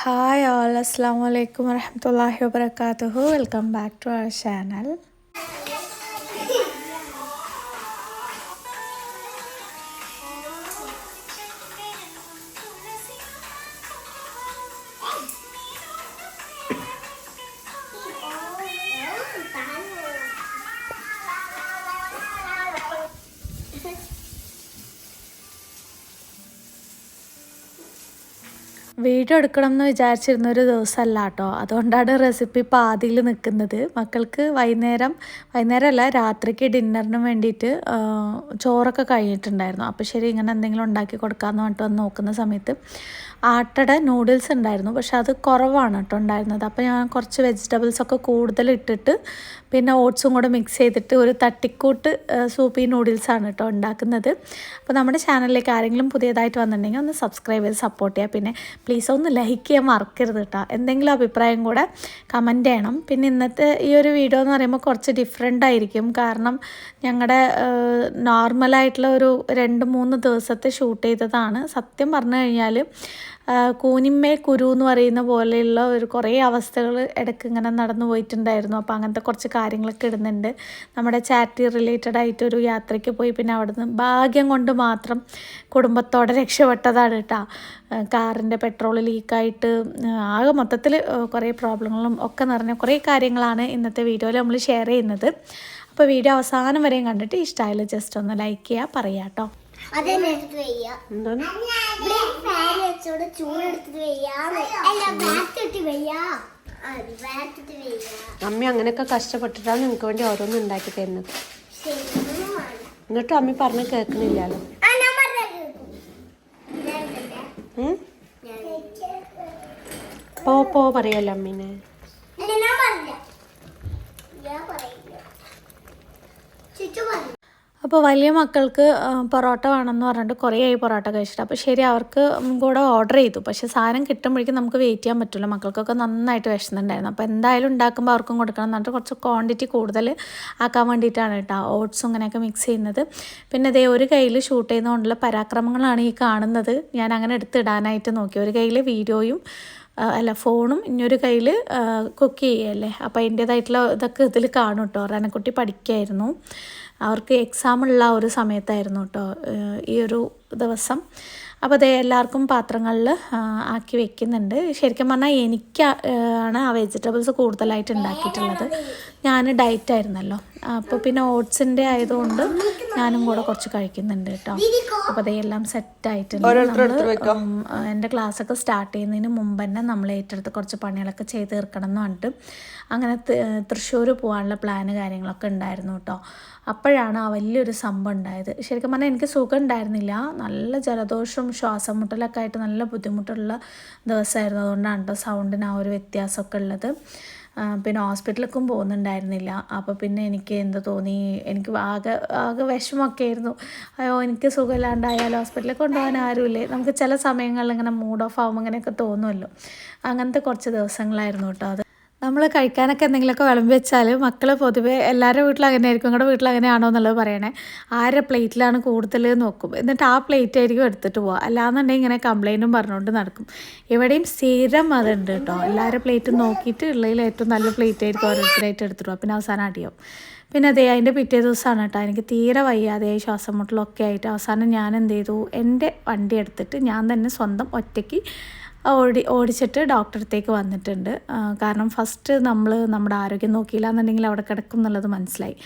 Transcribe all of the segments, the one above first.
Hi all അസ്സാം വലൈക്കും വരഹമത്തല്ലാഹി വബർക്കാത്തുഹു welcome back to our channel video എടുക്കണം എന്ന് വിചാരിച്ചിരുന്ന ഒരു ദിവസമല്ല കേട്ടോ അതുകൊണ്ടാണ് റെസിപ്പി പാതിയിൽ നിൽക്കുന്നത്. മക്കൾക്ക് വൈകുന്നേരം വൈകുന്നേരമല്ല രാത്രിക്ക് ഡിന്നറിന് വേണ്ടിയിട്ട് ചോറൊക്കെ കഴിഞ്ഞിട്ടുണ്ടായിരുന്നു. അപ്പോൾ ശരി ഇങ്ങനെ എന്തെങ്കിലും ഉണ്ടാക്കി കൊടുക്കാമെന്ന് പറഞ്ഞിട്ട് വന്ന് നോക്കുന്ന സമയത്ത് ആട്ടയുടെ നൂഡിൽസ് ഉണ്ടായിരുന്നു. പക്ഷെ അത് കുറവാണ് കേട്ടോ ഉണ്ടായിരുന്നത്. അപ്പോൾ ഞാൻ കുറച്ച് വെജിറ്റബിൾസ് ഒക്കെ കൂടുതൽ ഇട്ടിട്ട് പിന്നെ ഓട്സും കൂടെ മിക്സ് ചെയ്തിട്ട് ഒരു തട്ടിക്കൂട്ട് സൂപ്പി നൂഡിൽസാണ് കേട്ടോ ഉണ്ടാക്കുന്നത്. അപ്പോൾ നമ്മുടെ ചാനലിലേക്ക് ആരെങ്കിലും പുതിയതായിട്ട് വന്നിട്ടുണ്ടെങ്കിൽ ഒന്ന് സബ്സ്ക്രൈബ് ചെയ്ത് സപ്പോർട്ട് ചെയ്യുക. പിന്നെ പ്ലീസ് ഒന്ന് ലൈക്ക് ചെയ്യാൻ മറക്കരുത് കേട്ടോ. എന്തെങ്കിലും അഭിപ്രായം കൂടെ കമന്റ് ചെയ്യണം. പിന്നെ ഇന്നത്തെ ഈ ഒരു വീഡിയോ എന്ന് പറയുമ്പോൾ കുറച്ച് ഡിഫറെന്റ് ആയിരിക്കും. കാരണം ഞങ്ങളുടെ നോർമലായിട്ടുള്ള ഒരു രണ്ട് മൂന്ന് ദിവസത്തെ ഷൂട്ട് ചെയ്തതാണ്. സത്യം പറഞ്ഞു കഴിഞ്ഞാൽ കൂനിമ്മേ കുരു എന്ന് പറയുന്ന പോലെയുള്ള ഒരു കുറേ അവസ്ഥകൾ ഇടയ്ക്ക് ഇങ്ങനെ നടന്നു പോയിട്ടുണ്ടായിരുന്നു. അപ്പോൾ അങ്ങനത്തെ കുറച്ച് കാര്യങ്ങളൊക്കെ ഇടുന്നുണ്ട്. നമ്മുടെ ചാറ്റി റിലേറ്റഡ് ആയിട്ട് ഒരു യാത്രയ്ക്ക് പോയി പിന്നെ അവിടുന്ന് ഭാഗ്യം കൊണ്ട് മാത്രം കുടുംബത്തോടെ രക്ഷപ്പെട്ടതാണ് കേട്ടോ. കാറിന്റെ പെട്രോൾ ലീക്കായിട്ട് ആകെ മൊത്തത്തിൽ കുറേ പ്രോബ്ലങ്ങളും ഒക്കെ നിറഞ്ഞ കുറേ കാര്യങ്ങളാണ് ഇന്നത്തെ വീഡിയോയിൽ നമ്മൾ ഷെയർ ചെയ്യുന്നത്. അപ്പോൾ വീഡിയോ അവസാനം വരെയും കണ്ടിട്ട് ഇഷ്ടമായാലും ജസ്റ്റ് ഒന്ന് ലൈക്ക് ചെയ്യുക പറയുക കേട്ടോ അമ്മി അങ്ങനെയൊക്കെ കഷ്ടപ്പെട്ടിട്ടാണ് നിങ്ങൾക്ക് വേണ്ടി ഓരോന്നും ഉണ്ടാക്കി തരുന്നത്. എന്നിട്ടും അമ്മ പറഞ്ഞ് കേൾക്കണില്ലല്ലോ. ആ, ഞാൻ പറഞ്ഞത് ഞാൻ ഇതല്ലേ? പോ പോ പറയല്ലോ അമ്മീനെ അല്ല, ഞാൻ പറഞ്ഞില്ല. ഞാൻ പറയില്ല. ചുറ്റു പറഞ്ഞു. അപ്പോൾ വലിയ മക്കൾക്ക് പൊറോട്ട വേണമെന്ന് പറഞ്ഞിട്ട് കുറേ ആയി പൊറോട്ട കഴിച്ചിട്ട്. അപ്പോൾ ശരി അവർക്ക് കൂടെ ഓർഡർ ചെയ്തു. പക്ഷേ സാധനം കിട്ടുമ്പോഴേക്കും നമുക്ക് വെയിറ്റ് ചെയ്യാൻ പറ്റില്ല. മക്കൾക്കൊക്കെ നന്നായിട്ട് വിശന്നുണ്ടായിരുന്നു അപ്പോൾ എന്തായാലും ഉണ്ടാക്കുമ്പോൾ അവർക്കും കൊടുക്കണം എന്ന് പറഞ്ഞിട്ട് കുറച്ച് ക്വാണ്ടിറ്റി കൂടുതൽ ആക്കാൻ വേണ്ടിയിട്ടാണ് കേട്ടോ ഓട്സും ഇങ്ങനെയൊക്കെ മിക്സ് ചെയ്യുന്നത്. പിന്നെ ഇതേ ഒരു കയ്യിൽ ഷൂട്ട് ചെയ്യുന്നതുകൊണ്ടുള്ള പരാക്രമങ്ങളാണ് ഈ കാണുന്നത്. ഞാൻ അങ്ങനെ എടുത്തിടാനായിട്ട് നോക്കി. ഒരു കയ്യിൽ വീഡിയോയും അല്ല ഫോണും ഇനിയൊരു കയ്യിൽ കുക്ക് ചെയ്യല്ലേ? അപ്പോൾ അതിന്റേതായിട്ടുള്ള ഇതൊക്കെ ഇതിൽ കാണും കേട്ടോ. റനക്കുട്ടി പഠിക്കായിരുന്നു. അവർക്ക് എക്സാം ഉള്ള ഒരു സമയത്തായിരുന്നു കേട്ടോ ഈ ഒരു ദിവസം. അപ്പോൾ അതേ എല്ലാവർക്കും പാത്രങ്ങളിൽ ആക്കി വെക്കുന്നുണ്ട്. ശരിക്കും പറഞ്ഞാൽ എനിക്ക് ആണ് ആ വെജിറ്റബിൾസ് കൂടുതലായിട്ട് ഉണ്ടാക്കിയിട്ടുള്ളത്. ഞാൻ ഡയറ്റ് ആയിരുന്നല്ലോ അപ്പോൾ പിന്നെ ഓട്സിന്റെ ആയതുകൊണ്ട് ഞാനും കൂടെ കുറച്ച് കഴിക്കുന്നുണ്ട് കേട്ടോ. അപ്പോൾ അതെല്ലാം സെറ്റായിട്ടുണ്ട് എന്റെ എന്റെ ക്ലാസ്സൊക്കെ സ്റ്റാർട്ട് ചെയ്യുന്നതിന് മുമ്പ് തന്നെ നമ്മൾ ഏറ്റെടുത്ത് കുറച്ച് പണികളൊക്കെ ചെയ്ത് തീർക്കണം എന്ന് പറഞ്ഞിട്ട് അങ്ങനെ തൃശ്ശൂർ പോകാനുള്ള പ്ലാന് കാര്യങ്ങളൊക്കെ ഉണ്ടായിരുന്നു കേട്ടോ. അപ്പോഴാണ് ആ വലിയൊരു സംഭവം ഉണ്ടായത്. ശരിക്കും പറഞ്ഞാൽ എനിക്ക് സുഖം ഉണ്ടായിരുന്നില്ല. നല്ല ജലദോഷവും ശ്വാസം മുട്ടലൊക്കെ ആയിട്ട് നല്ല ബുദ്ധിമുട്ടുള്ള ദിവസമായിരുന്നു. അതുകൊണ്ടാണ് കേട്ടോ സൗണ്ടിന് ആ ഒരു വ്യത്യാസമൊക്കെ ഉള്ളത്. പിന്നെ ഹോസ്പിറ്റലിലേക്കും പോകുന്നുണ്ടായിരുന്നില്ല. അപ്പോൾ പിന്നെ എനിക്ക് എന്ത് തോന്നി? എനിക്ക് ആകെ ആകെ വിഷമമൊക്കെ ആയിരുന്നു അയ്യോ എനിക്ക് സുഖമില്ലാണ്ടായാലും ഹോസ്പിറ്റലിൽ കൊണ്ടുപോകാൻ ആരുമില്ലേ? നമുക്ക് ചില സമയങ്ങളിൽ ഇങ്ങനെ മൂഡ് ഓഫ് ആകുമ്പോൾ അങ്ങനെയൊക്കെ തോന്നുമല്ലോ. അങ്ങനത്തെ കുറച്ച് ദിവസങ്ങളായിരുന്നു കേട്ടോ അത്. നമ്മൾ കഴിക്കാനൊക്കെ എന്തെങ്കിലുമൊക്കെ വിളമ്പി വെച്ചാൽ മക്കൾ പൊതുവേ എല്ലാവരുടെ വീട്ടിലും അങ്ങനെ ആയിരിക്കും നിങ്ങളുടെ വീട്ടിൽ അങ്ങനെയാണോ എന്നുള്ളത് പറയണേ. ആരുടെ പ്ലേറ്റിലാണ് കൂടുതൽ നോക്കും. എന്നിട്ട് ആ പ്ലേറ്റ് ആയിരിക്കും എടുത്തിട്ട് പോവുക അല്ലാന്നുണ്ടെങ്കിൽ ഇങ്ങനെ കംപ്ലൈന്റും പറഞ്ഞുകൊണ്ട് നടക്കും. എവിടെയും സ്ഥിരം അതുണ്ട് കേട്ടോ. എല്ലാവരുടെ പ്ലേറ്റ് നോക്കിയിട്ട് ഉള്ളതിൽ ഏറ്റവും നല്ല പ്ലേറ്റ് ആയിരിക്കും ഓരോരുത്തരായിട്ട് എടുത്തിട്ട് പോവുക പിന്നെ അവസാനം അടിയാവും. പിന്നെ അതേ അതിന്റെ പിറ്റേ ദിവസമാണ് കേട്ടോ. എനിക്ക് തീരെ വയ്യാതെ ശ്വാസം മുട്ടലൊക്കെ ആയിട്ട് അവസാനം ഞാൻ എന്ത് ചെയ്തു? എന്റെ വണ്ടി എടുത്തിട്ട് ഞാൻ തന്നെ സ്വന്തം ഒറ്റയ്ക്ക് ഓടി ഓടിച്ചിട്ട് ഡോക്ടറത്തേക്ക് വന്നിട്ടുണ്ട്. കാരണം ഫസ്റ്റ് നമ്മൾ നമ്മുടെ ആരോഗ്യം നോക്കിയില്ല എന്നുണ്ടെങ്കിൽ അവിടെ കിടക്കും എന്നുള്ളത് മനസ്സിലായി.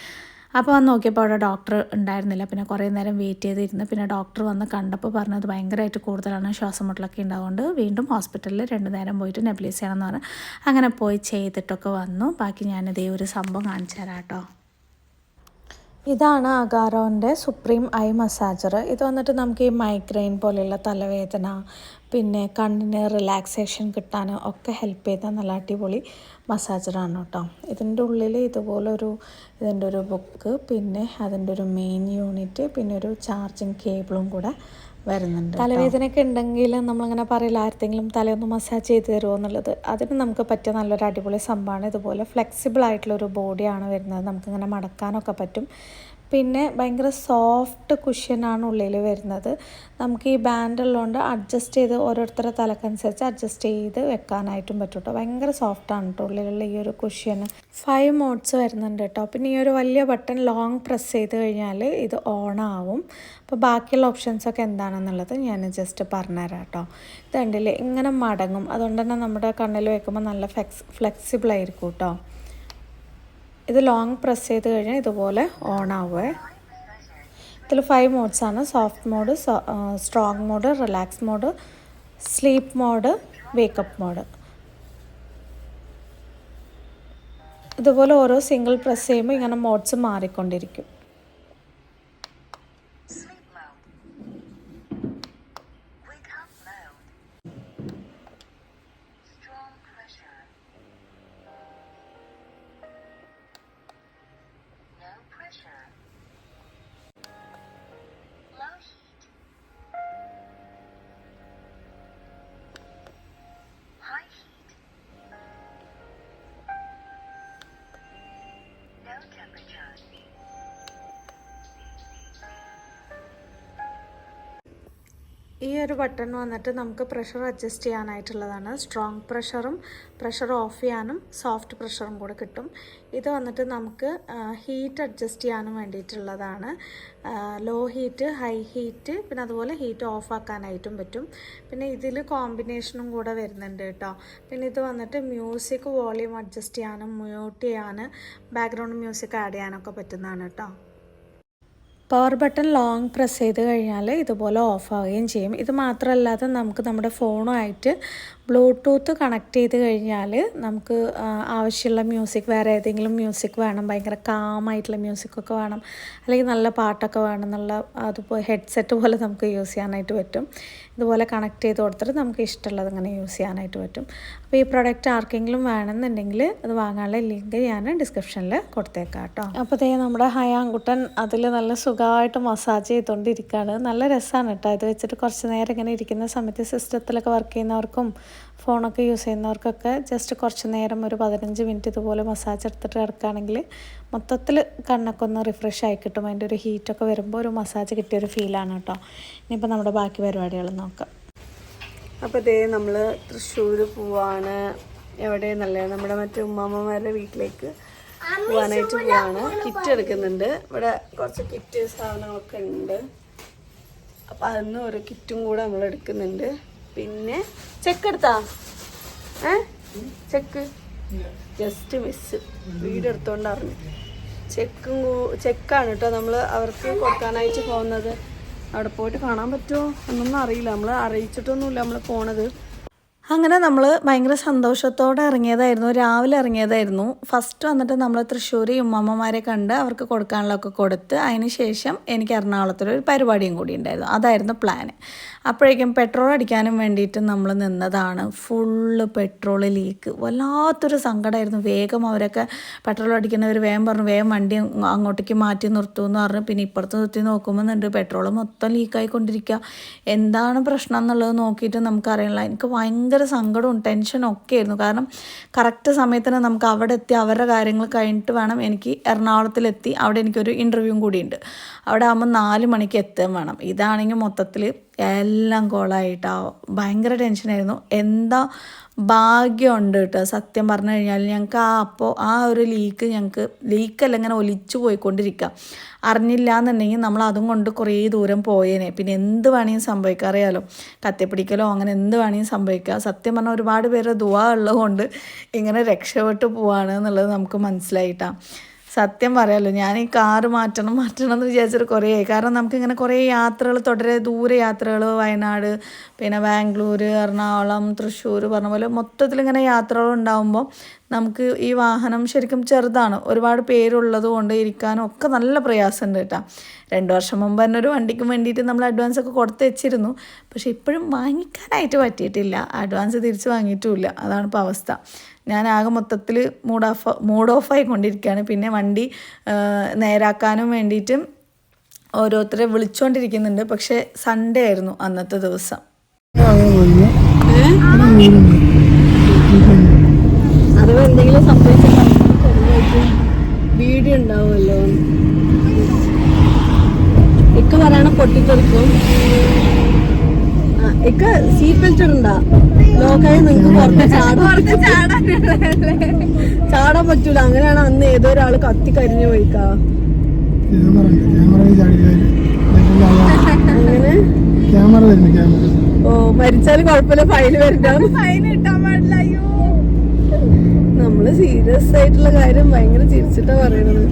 അപ്പോൾ വന്ന് നോക്കിയപ്പോൾ അവിടെ ഡോക്ടർ ഉണ്ടായിരുന്നില്ല. പിന്നെ കുറേ നേരം വെയിറ്റ് ചെയ്തിരുന്നു. പിന്നെ ഡോക്ടർ വന്ന് കണ്ടപ്പോൾ പറഞ്ഞത് ഭയങ്കരമായിട്ട് കൂടുതലാണ്. ശ്വാസം മുട്ടലൊക്കെ ഉണ്ടാവുകൊണ്ട് വീണ്ടും ഹോസ്പിറ്റലിൽ രണ്ട് നേരം പോയിട്ട് നെബിലൈസ് ചെയ്യണമെന്ന് പറഞ്ഞു. അങ്ങനെ പോയി ചെയ്തിട്ടൊക്കെ വന്നു. ബാക്കി ഞാനിതേ ഒരു സംഭവം കാണിച്ചു തരാം കേട്ടോ. ഇതാണ് അഗാറോന്റെ സുപ്രീം ഐ മസാജർ ഇത് വന്നിട്ട് നമുക്ക് ഈ മൈഗ്രെയിൻ പോലെയുള്ള തലവേദന പിന്നെ കണ്ണിന് റിലാക്സേഷൻ കിട്ടാൻ ഒക്കെ ഹെൽപ്പ് ചെയ്ത നല്ല അടിപൊളി മസാജറാണ് കേട്ടോ. ഇതിന്റെ ഉള്ളിൽ ഇതുപോലൊരു ഇതിന്റെ ഒരു ബുക്ക് പിന്നെ അതിന്റെ ഒരു മെയിൻ യൂണിറ്റ് പിന്നെ ഒരു ചാർജിങ് കേബിളും കൂടെ വരുന്നുണ്ട് തലവേദനയൊക്കെ ഉണ്ടെങ്കിൽ നമ്മളിങ്ങനെ പറയില്ല ആർക്കെങ്കിലും തലയൊന്ന് മസാജ് ചെയ്ത് തരുമോ എന്നുള്ളത്. അതിന് നമുക്ക് പറ്റിയ നല്ലൊരു അടിപൊളി സംഭവമാണ്. ഇതുപോലെ ഫ്ലെക്സിബിൾ ആയിട്ടുള്ള ഒരു ബോഡിയാണ് വരുന്നത്. നമുക്കിങ്ങനെ മടക്കാനൊക്കെ പറ്റും. പിന്നെ ഭയങ്കര സോഫ്റ്റ് കുഷ്യനാണ് ഉള്ളിൽ വരുന്നത്. നമുക്ക് ഈ ബാൻഡ് ഉള്ളതുകൊണ്ട് അഡ്ജസ്റ്റ് ചെയ്ത് ഓരോരുത്തരുടെ തലക്കനുസരിച്ച് അഡ്ജസ്റ്റ് ചെയ്ത് വെക്കാനായിട്ടും പറ്റും കേട്ടോ ഭയങ്കര സോഫ്റ്റാണ് കേട്ടോ ഉള്ളിലുള്ള ഈ ഒരു കുഷ്യന് ഫൈവ് മോഡ്സ് വരുന്നുണ്ട് കേട്ടോ പിന്നെ ഈ ഒരു വലിയ ബട്ടൺ ലോങ് പ്രസ് ചെയ്ത് കഴിഞ്ഞാൽ ഇത് ഓൺ ആവും. അപ്പോൾ ബാക്കിയുള്ള ഓപ്ഷൻസൊക്കെ എന്താണെന്നുള്ളത് ഞാൻ ജസ്റ്റ് പറഞ്ഞുതരാം കേട്ടോ ഇത് കണ്ടില്ലേ? ഇങ്ങനെ മടങ്ങും. അതുകൊണ്ട് തന്നെ നമ്മുടെ കണ്ണിൽ വെക്കുമ്പോൾ നല്ല ഫ്ലെക്സ് ഫ്ലെക്സിബിൾ ആയിരിക്കും കേട്ടോ ഇത് ലോങ് പ്രസ് ചെയ്ത് കഴിഞ്ഞാൽ ഇതുപോലെ ഓൺ ആവുമേ ഇതിൽ five മോഡ്സാണ് soft mode strong mode relax mode sleep mode wake up mode ഇതുപോലെ ഓരോ സിംഗിൾ പ്രസ് ചെയ്യുമ്പോൾ ഇങ്ങനെ മോഡ്സ് മാറിക്കൊണ്ടിരിക്കും. ഈ ഒരു ബട്ടൺ വന്നിട്ട് നമുക്ക് പ്രഷർ അഡ്ജസ്റ്റ് ചെയ്യാനായിട്ടുള്ളതാണ്. സ്ട്രോങ് പ്രഷറും പ്രഷർ ഓഫ് ചെയ്യാനും സോഫ്റ്റ് പ്രഷറും കൂടെ കിട്ടും. ഇത് വന്നിട്ട് നമുക്ക് ഹീറ്റ് അഡ്ജസ്റ്റ് ചെയ്യാനും വേണ്ടിയിട്ടുള്ളതാണ്. ലോ ഹീറ്റ് ഹൈ ഹീറ്റ് പിന്നെ അതുപോലെ ഹീറ്റ് ഓഫ് ആക്കാനായിട്ടും പറ്റും. പിന്നെ ഇതിൽ കോമ്പിനേഷനും കൂടെ വരുന്നുണ്ട് കേട്ടോ. പിന്നെ ഇത് വന്നിട്ട് മ്യൂസിക് വോളിയം അഡ്ജസ്റ്റ് ചെയ്യാനും മ്യൂട്ട് ചെയ്യാൻ ബാക്ക്ഗ്രൗണ്ട് മ്യൂസിക് ആഡ് ചെയ്യാനൊക്കെ പറ്റുന്നതാണ് കേട്ടോ. പവർ ബട്ടൺ ലോങ് പ്രസ് ചെയ്ത് കഴിഞ്ഞാൽ ഇതുപോലെ ഓഫ് ആവുകയും ചെയ്യും. ഇത് മാത്രമല്ലാതെ നമുക്ക് നമ്മുടെ ഫോണുമായിട്ട് ബ്ലൂടൂത്ത് കണക്ട് ചെയ്ത് കഴിഞ്ഞാൽ നമുക്ക് ആവശ്യമുള്ള മ്യൂസിക് വേറെ ഏതെങ്കിലും മ്യൂസിക് വേണം ഭയങ്കര കാമായിട്ടുള്ള മ്യൂസിക്കൊക്കെ വേണം അല്ലെങ്കിൽ നല്ല പാട്ടൊക്കെ വേണം എന്നുള്ള അതുപോലെ ഹെഡ്സെറ്റ് പോലെ നമുക്ക് യൂസ് ചെയ്യാനായിട്ട് പറ്റും. ഇതുപോലെ കണക്ട് ചെയ്ത് കൊടുത്തിട്ട് നമുക്ക് ഇഷ്ടമുള്ളത് അങ്ങനെ യൂസ് ചെയ്യാനായിട്ട് പറ്റും. അപ്പോൾ ഈ പ്രൊഡക്റ്റ് ആർക്കെങ്കിലും വേണമെന്നുണ്ടെങ്കിൽ അത് വാങ്ങാനുള്ള ലിങ്ക് ഞാൻ ഡിസ്ക്രിപ്ഷനിൽ കൊടുത്തേക്കാം കേട്ടോ. അപ്പോൾ ദേ നമ്മുടെ ഹയാങ്കുട്ടൻ അതിൽ നല്ല സുഖമായിട്ട് മസാജ് ചെയ്തുകൊണ്ടിരിക്കുകയാണ്. നല്ല രസമാണ് കേട്ടോ. ഇത് വെച്ചിട്ട് കുറച്ച് നേരം ഇങ്ങനെ ഇരിക്കുന്ന സമയത്ത് സിസ്റ്റത്തിലൊക്കെ വർക്ക് ചെയ്യുന്നവർക്കും ഫോണൊക്കെ യൂസ് ചെയ്യുന്നവർക്കൊക്കെ ജസ്റ്റ് കുറച്ച് നേരം ഒരു പതിനഞ്ച് മിനിറ്റ് ഇതുപോലെ മസാജ് എടുത്തിട്ട് കിടക്കുകയാണെങ്കിൽ മൊത്തത്തിൽ കണ്ണൊക്കെ ഒന്ന് റിഫ്രഷ് ആയി കിട്ടും. അതിന്റെ ഒരു ഹീറ്റൊക്കെ വരുമ്പോൾ ഒരു മസാജ് കിട്ടിയ ഒരു ഫീലാണ് കേട്ടോ. ഇനിയിപ്പോൾ നമ്മുടെ ബാക്കി പരിപാടികൾ നോക്കാം. അപ്പോൾ ഇതേ നമ്മൾ തൃശ്ശൂർ പോവാണ്. എവിടെ നല്ല നമ്മുടെ മറ്റേ ഉമ്മാമ്മമാരുടെ വീട്ടിലേക്ക് പോവാനായിട്ട് പോവാണ്. കിറ്റ് എടുക്കുന്നുണ്ട്. ഇവിടെ കുറച്ച് കിറ്റ് സാധനങ്ങളൊക്കെ ഉണ്ട്. അപ്പം അതിന്ന് ഒരു കിറ്റും കൂടെ നമ്മൾ എടുക്കുന്നുണ്ട്. പിന്നെ ചെക്ക് എടുത്താ? ഏ? ചെക്ക് ജസ്റ്റ് മിസ് വീട് എടുത്തോണ്ട് അറിഞ്ഞു. ചെക്കും ചെക്കാണ് കേട്ടോ നമ്മൾ അവർക്ക് കൊടുക്കാനായിട്ട് പോകുന്നത്. അവിടെ പോയിട്ട് കാണാൻ പറ്റുമോ എന്നൊന്നും അറിയില്ല. നമ്മൾ അറിയിച്ചിട്ടൊന്നുമില്ല നമ്മൾ പോണത്. അങ്ങനെ നമ്മൾ ഭയങ്കര സന്തോഷത്തോടെ ഇറങ്ങിയതായിരുന്നു. രാവിലെ ഇറങ്ങിയതായിരുന്നു. ഫസ്റ്റ് വന്നിട്ട് നമ്മൾ തൃശ്ശൂർ ഉമ്മമ്മമാരെ കണ്ട് അവർക്ക് കൊടുക്കാനുള്ളതൊക്കെ കൊടുത്ത് അതിന് ശേഷം എനിക്ക് ഒരു പരിപാടിയും കൂടി ഉണ്ടായിരുന്നു. അതായിരുന്നു പ്ലാൻ അപ്പോഴേക്കും പെട്രോൾ അടിക്കാനും വേണ്ടിയിട്ട് നമ്മൾ നിന്നതാണ്. ഫുള്ള് പെട്രോൾ ലീക്ക് വല്ലാത്തൊരു സങ്കടമായിരുന്നു വേഗം അവരൊക്കെ പെട്രോൾ അടിക്കുന്നവർ വേഗം പറഞ്ഞു വേഗം വണ്ടി അങ്ങോട്ടേക്ക് മാറ്റി നിർത്തുമെന്ന് പറഞ്ഞു. പിന്നെ ഇപ്പുറത്ത് നിർത്തി നോക്കുമ്പോൾ ഉണ്ട് പെട്രോൾ മൊത്തം ലീക്കായിക്കൊണ്ടിരിക്കുക എന്താണ് പ്രശ്നം എന്നുള്ളത് നോക്കിയിട്ട് നമുക്കറിയില്ല. എനിക്ക് ഭയങ്കര സങ്കടവും ടെൻഷനും ഒക്കെ ആയിരുന്നു. കാരണം കറക്റ്റ് സമയത്തിന് നമുക്ക് അവിടെ എത്തി അവരുടെ കാര്യങ്ങൾ കഴിഞ്ഞിട്ട് വേണം എനിക്ക് എറണാകുളത്തിലെത്തി. അവിടെ എനിക്കൊരു ഇന്റർവ്യൂവും കൂടിയുണ്ട്. അവിടെ ആകുമ്പോൾ നാല് മണിക്ക് എത്തുകയും വേണം. ഇതാണെങ്കിൽ മൊത്തത്തിൽ എല്ലാം കോളായിട്ടാവും ഭയങ്കര ടെൻഷനായിരുന്നു. എന്താ ഭാഗ്യമുണ്ട് കേട്ടോ. സത്യം പറഞ്ഞു കഴിഞ്ഞാൽ ഞങ്ങൾക്ക് ആ അപ്പോൾ ആ ഒരു ലീക്ക് ഞങ്ങൾക്ക് ലീക്കല്ല ഇങ്ങനെ ഒലിച്ചു പോയിക്കൊണ്ടിരിക്കുക അറിഞ്ഞില്ല എന്നുണ്ടെങ്കിൽ നമ്മൾ അതും കൊണ്ട് കുറേ ദൂരം പോയേനെ. പിന്നെ എന്ത് വേണമെങ്കിലും സംഭവിക്കാം അറിയാലോ? കത്തിപ്പിടിക്കലോ അങ്ങനെ എന്ത് വേണമെങ്കിലും സംഭവിക്കാം. സത്യം പറഞ്ഞാൽ ഒരുപാട് പേരുടെ ദുവാ ഉള്ളതുകൊണ്ട് ഇങ്ങനെ രക്ഷപ്പെട്ട് പോവാണ് എന്നുള്ളത് നമുക്ക് മനസ്സിലായിട്ടാണ് സത്യം പറയാലോ ഞാൻ ഈ കാറ് മാറ്റണം മാറ്റണം എന്ന് വിചാരിച്ചിട്ട് കുറേ കാരണം നമുക്കിങ്ങനെ കുറേ യാത്രകൾ തുടരെ ദൂരെ യാത്രകൾ വയനാട് പിന്നെ ബാംഗ്ലൂർ എറണാകുളം തൃശ്ശൂർ പറഞ്ഞ പോലെ മൊത്തത്തിൽ ഇങ്ങനെ യാത്രകൾ ഉണ്ടാകുമ്പോൾ നമുക്ക് ഈ വാഹനം ശരിക്കും ചെറുതാണ്. ഒരുപാട് പേരുള്ളത് കൊണ്ട് ഇരിക്കാനും ഒക്കെ നല്ല പ്രയാസമുണ്ട് കേട്ടോ. രണ്ട് വർഷം മുമ്പ് തന്നെ ഒരു വണ്ടിക്ക് വേണ്ടിയിട്ട് നമ്മൾ അഡ്വാൻസ് ഒക്കെ കൊടുത്ത് വെച്ചിരുന്നു. പക്ഷേ ഇപ്പോഴും വാങ്ങിക്കാനായിട്ട് പറ്റിയിട്ടില്ല. അഡ്വാൻസ് തിരിച്ച് വാങ്ങിയിട്ടുമില്ല അതാണ് ഇപ്പോൾ അവസ്ഥ. ഞാൻ ആകെ മൊത്തത്തിൽ മൂഡ് ഓഫ് മൂഡ് ഓഫ് ആയിക്കൊണ്ടിരിക്കുകയാണ് പിന്നെ വണ്ടി നേരാക്കാനും വേണ്ടിയിട്ടും ഓരോരുത്തരെ വിളിച്ചുകൊണ്ടിരിക്കുന്നുണ്ട് പക്ഷേ സൺഡേ ആയിരുന്നു അന്നത്തെ ദിവസം. എന്തെങ്കിലും സംഭവിച്ചാൽ വീഡിയോ ഉണ്ടാവുമല്ലോ. ആ, ഇക്ക സീറ്റ് ബെൽറ്റ് ഇടണ്ട ലോക്കായി നിങ്ങൾക്ക് പുറത്ത് ചാടാൻ. ചാടാൻ. പറ്റൂല. അങ്ങനെയാണ് അന്ന് ഏതോ ഒരാൾ കത്തി കരിഞ്ഞു പോയിക്കാ. അങ്ങനെ ക്യാമറ വരുന്നു ക്യാമറ. ഓ മരിച്ചാലും കുഴപ്പമില്ല. ഫൈന് വരണ്ട നമ്മൾ സീരിയസ് ആയിട്ടുള്ള കാര്യം ഭയങ്കര ചിരിച്ചിട്ടാ പറയണത്.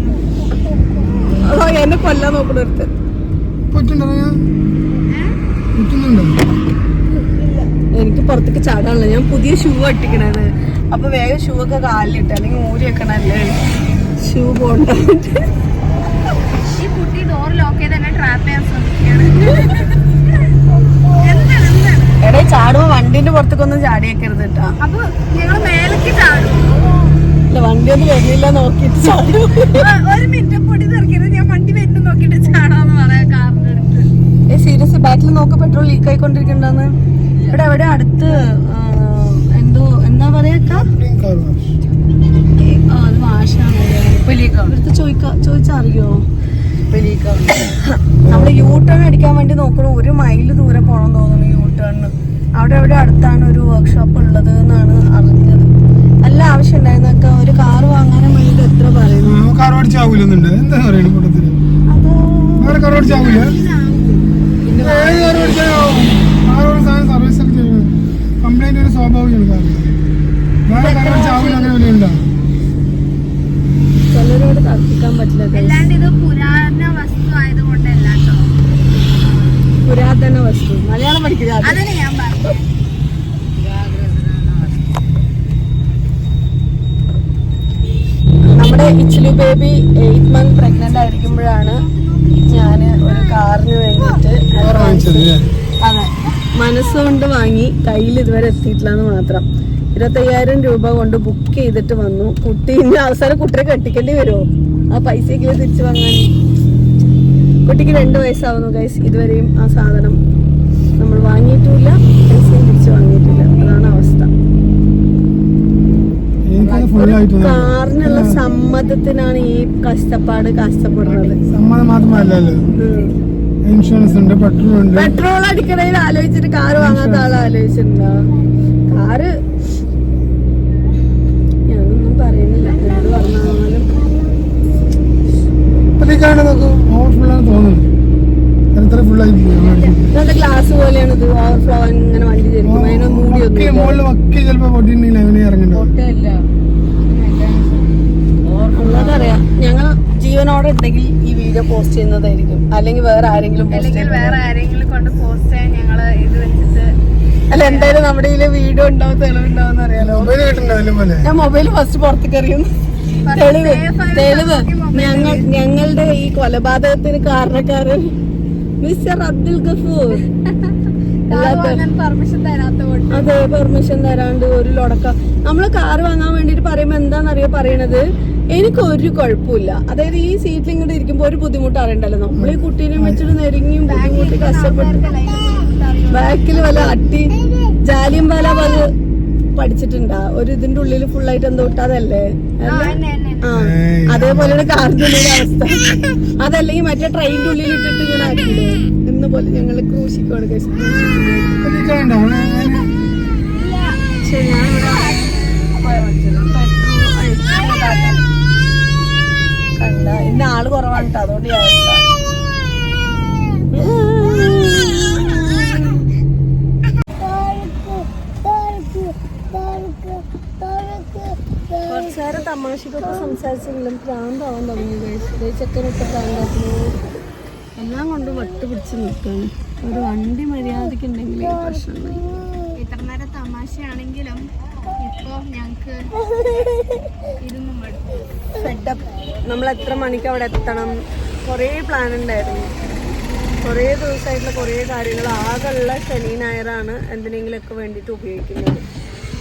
എന്നെ കൊല്ലാൻ നോക്കണ പറ്റുണ്ടോ പറ്റുന്നുണ്ടോ എനിക്ക് പുറത്തേക്ക് ചാടാനുള്ള. ഞാൻ പുതിയ ഷൂ ഇട്ടിക്കണത് അപ്പൊ വേഗം ഷൂ ഒക്കെ കാലിലിട്ട് അല്ലെങ്കിൽ ഊരി വെക്കണല്ലേ? ഷൂ പോണ്ട. ഈ കുട്ടി ഡോർ ലോക്ക് ചെയ്ത് ട്രാപ്പ് ചെയ്യാൻ ശ്രമിക്കുകയാണ്. എടേ ചാടുമ്പോ വണ്ടിന്റെ പുറത്തേക്കൊന്നും ചാടി വെക്കരുത് കേട്ടാ അപ്പൊ ഞങ്ങൾ മേലേക്ക് ചാടും. വണ്ടി ഒന്നും വരുന്നില്ല നോക്കിട്ട് ചാടും. ഒരു മിനിറ്റ് പൊടി ഞാൻ വണ്ടി വരുന്നു നോക്കിട്ട് ചാടാന്ന് പറയാം കാറിന്റെ അടുത്ത് സീരിയസ് ബാക്കിൽ നോക്ക് പെട്രോൾ ലീക്ക് ആയിക്കൊണ്ടിരിക്കണ്ടെന്ന്. ഇവിടെ എവിടെ അടുത്ത് എന്തോ എന്താ പറയാ അത് വാഷാണ് ഇവിടുത്തെ ചോദിക്കാ ചോദിച്ചറിയോ? നമ്മുടെ യൂ ടേൺ അടിക്കാൻ വേണ്ടി നോക്കണു. ഒരു മൈൽ ദൂരെ പോണം തോന്നുന്നു യൂ ടേണിന് അവിടെ എവിടെ അടുത്താണ് ഒരു വർക്ക്ഷോപ്പ് ഉള്ളത് എന്നാണ് അറിഞ്ഞത്. നല്ല ആവശ്യം ഉണ്ടായിരുന്നൊക്കെ ഒരു കാർ വാങ്ങാനും വേണ്ടി എത്ര പറയുന്നു. കാർ ഓടിച്ചാവൂലെന്നുണ്ട് എന്താ കൂട്ടത്തിൽ കാർ ഓടിച്ചാവൂല കാർ സാധനം സർവീസ് ഒക്കെ ചെയ്യുന്നത് കംപ്ലൈന്റ് ഒരു സ്വാഭാവികമാണ് കാരണം. വേറെ കാർ ഓടിച്ചാവൂല അങ്ങനെ വലിയ ഉണ്ടോ ചിലരോട് തർക്കിക്കാൻ പറ്റില്ല അല്ലാണ്ട് ഇത് പുരാതന വസ്തു ആയതുകൊണ്ടല്ല പുരാതന വസ്തു. മലയാളം ഞാൻ പറഞ്ഞു. നമ്മുടെ ഇച്ചിലു ബേബി എയ്റ്റ് മന്ത് പ്രഗ്നന്റ് ആയിരിക്കുമ്പോഴാണ് ഞാൻ ഒരു കാറിന് വേണ്ടിയിട്ട് വാങ്ങിച്ചത് അതെ. മനസ്സുകൊണ്ട് വാങ്ങി കയ്യിൽ ഇതുവരെ എത്തിയിട്ടില്ലെന്ന് മാത്രം. ഇരുപത്തയ്യായിരം രൂപ കൊണ്ട് ബുക്ക് ചെയ്തിട്ട് വന്നു. കുട്ടി ഇനി അവസാനം കുട്ടിയെ കെട്ടിക്കേണ്ടി വരുമോ? ആ പൈസയ്ക്ക് തിരിച്ചു വാങ്ങാൻ. കുട്ടിക്ക് രണ്ട് വയസ്സാവുന്നു ഗൈസ് ഇതുവരെയും ആ സാധനം നമ്മൾ വാങ്ങിയിട്ടുമില്ല പൈസയും തിരിച്ചു വാങ്ങിയിട്ടില്ല. അതാണ് അവസ്ഥ. കാറിനുള്ള സമ്മതത്തിനാണ് ഈ കഷ്ടപ്പാട് കഷ്ടപ്പെടുന്നത്. സമ്മതം മാത്രമല്ലല്ലോ ഇൻഷുറൻസ് ഉണ്ട് പെട്രോൾ ഉണ്ട്. പെട്രോൾ അടിക്കണേൽ ആലോചിച്ചിട്ട് കാർ വാങ്ങാത്ത ആൾ ആലോചിച്ചിട്ടുണ്ടോ? കാറ് ഞാനൊന്നും പറയുന്നില്ല. എന്നോട് പറഞ്ഞാലും. നോക്കൂ എത്ര ഗ്ലാസ് പോലെയാണ് ഇത്. ഓവർഫ്ലോ ഇങ്ങനെ വണ്ടി ചരിക്കും അതിന് മൂടിയൊന്നും മുകളിൽ വക്കി ചിലപ്പോ പൊട്ടിയിട്ടുണ്ടെങ്കിൽ അങ്ങനെ ഇറങ്ങണ്ടോ ഉള്ളതറിയാം ഞങ്ങൾ ജീവനോടെ ഉണ്ടെങ്കിൽ ഈ വീഡിയോ പോസ്റ്റ് ചെയ്യുന്നതായിരിക്കും. അല്ലെങ്കിൽ വേറെ ആരെങ്കിലും അല്ലെങ്കിൽ വേറെ ആരെങ്കിലും കൊണ്ട് പോസ്റ്റ് ചെയ്യാൻ ഞങ്ങൾ ഇത് വെച്ചിട്ട് അല്ല എന്തായാലും നമ്മുടെ ഇതിൽ വീഡിയോ ഉണ്ടാവും തെളിവുണ്ടാവും അറിയാലോ. മൊബൈൽ കിട്ടുന്നുണ്ടാവില്ല പോലെ? ഞാൻ മൊബൈൽ ഫസ്റ്റ് പുറത്തേക്ക് എറിയുന്നു തെളിവ് തെളിവ്. ഞങ്ങൾ ഞങ്ങളുടെ ഈ കൊലപാതകത്തിന് കാരണക്കാരൻ മിസ്റ്റർ അബ്ദുൽ ഗഫൂർ. അല്ലാത്ത പെർമിഷൻ തരാത്ത കൊണ്ട്. അതെ പെർമിഷൻ തരാണ്ട് ഒരു ലൊടക്ക നമ്മൾ കാർ വാങ്ങാൻ വേണ്ടിട്ട് പറയുമ്പോ എന്താണെന്നറിയോ പറയണത്? എനിക്ക് ഒരു കുഴപ്പമില്ല. അതായത് ഈ സീറ്റിൽ ഇങ്ങോട്ട് ഇരിക്കുമ്പോ ഒരു ബുദ്ധിമുട്ട് അറിയണ്ടല്ലോ. നമ്മൾ ഈ കുട്ടീനെ വെച്ചിട്ട് നെരുങ്ങിയും ബുദ്ധിമുട്ടി കഷ്ടപ്പെട്ട് ബാക്കിൽ വല്ല അട്ടി ജാലിയം വാല ബാഗ് പഠിച്ചിട്ടുണ്ടാ? ഒരു ഇതിന്റെ ഉള്ളിൽ ഫുൾ ആയിട്ട് എന്തോ ഇട്ടാതല്ലേ? അതേപോലെ അതേപോലെയാണ് കാറിന്റെ ഉള്ളിലെ അവസ്ഥ. അതല്ലെങ്കിൽ മറ്റേ ട്രെയിനിന്റെ ഉള്ളിൽ ഇട്ടിട്ട് ഇങ്ങനെ ആക്കിയില്ലേ? ഇന്ന് പോലെ ഞങ്ങൾ ക്രൂശിക്കുവാണ് ശരി ഞാനിവിടെ അഴിച്ചിട്ടാക്കാൻ ഇന്ന് ആൾ കുറവാണ് കേട്ടോ അതുകൊണ്ട് ഈ അവസ്ഥ കുറച്ചു നേരം തമാശക്കൊക്കെ സംസാരിച്ചെങ്കിലും പ്രാന്താവാൻ തുടങ്ങി കഴിച്ചത് ചെക്കനൊക്കെ പ്രാന്താക്കുന്നു എല്ലാം കൊണ്ട് വട്ട് പിടിച്ച് നിൽക്കുന്നു ഒരു വണ്ടി മര്യാദയ്ക്ക് ഉണ്ടെങ്കിൽ പ്രശ്നമില്ല ഇത്ര നേരം തമാശയാണെങ്കിലും ഇപ്പൊ ഞങ്ങക്ക് ഇരുന്നും മടുത്തു. ഫെഡപ്പ് നമ്മൾ എത്ര മണിക്ക് അവിടെ എത്തണം? കുറേ പ്ലാൻ ഉണ്ടായിരുന്നു. കുറേ ദിവസമായിട്ടുള്ള കുറേ കാര്യങ്ങൾ. ആകെയുള്ള ശനി ഞായറാണ് എന്തിനെങ്കിലുമൊക്കെ വേണ്ടിയിട്ട് ഉപയോഗിക്കുന്നത്.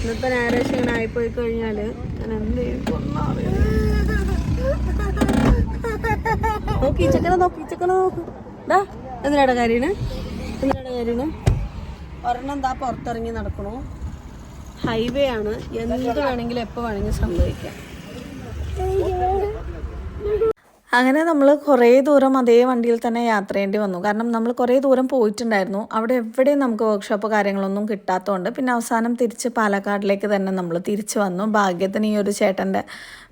ഇന്നത്തെ ഞായറാഴ്ച ഇങ്ങനെ ആയിപ്പോയി കഴിഞ്ഞാൽ ഞാൻ എന്ത്. നോക്കി ചക്കനെ നോക്കി ചക്കനെ നോക്ക്. ഡാ എന്തിനാടാ കാര്യണ്? എന്തിനാടാ കാര്യണ്? ഒരെണ്ണം എന്താ പുറത്തിറങ്ങി നടക്കണോ. ഹൈവേ ആണ്. എന്ത് വേണമെങ്കിലും എപ്പോൾ വേണമെങ്കിലും സംഭവിക്കാം. അങ്ങനെ നമ്മൾ കുറേ ദൂരം അതേ വണ്ടിയിൽ തന്നെ യാത്ര ചെയ്യേണ്ടി വന്നു. കാരണം നമ്മൾ കുറേ ദൂരം പോയിട്ടുണ്ടായിരുന്നു. അവിടെ എവിടെയും നമുക്ക് വർക്ക്ഷോപ്പ് കാര്യങ്ങളൊന്നും കിട്ടാത്തതുകൊണ്ട് പിന്നെ അവസാനം തിരിച്ച് പാലക്കാടിലേക്ക് തന്നെ നമ്മൾ തിരിച്ചു വന്നു. ഭാഗ്യത്തിന് ഈ ഒരു ചേട്ടന്റെ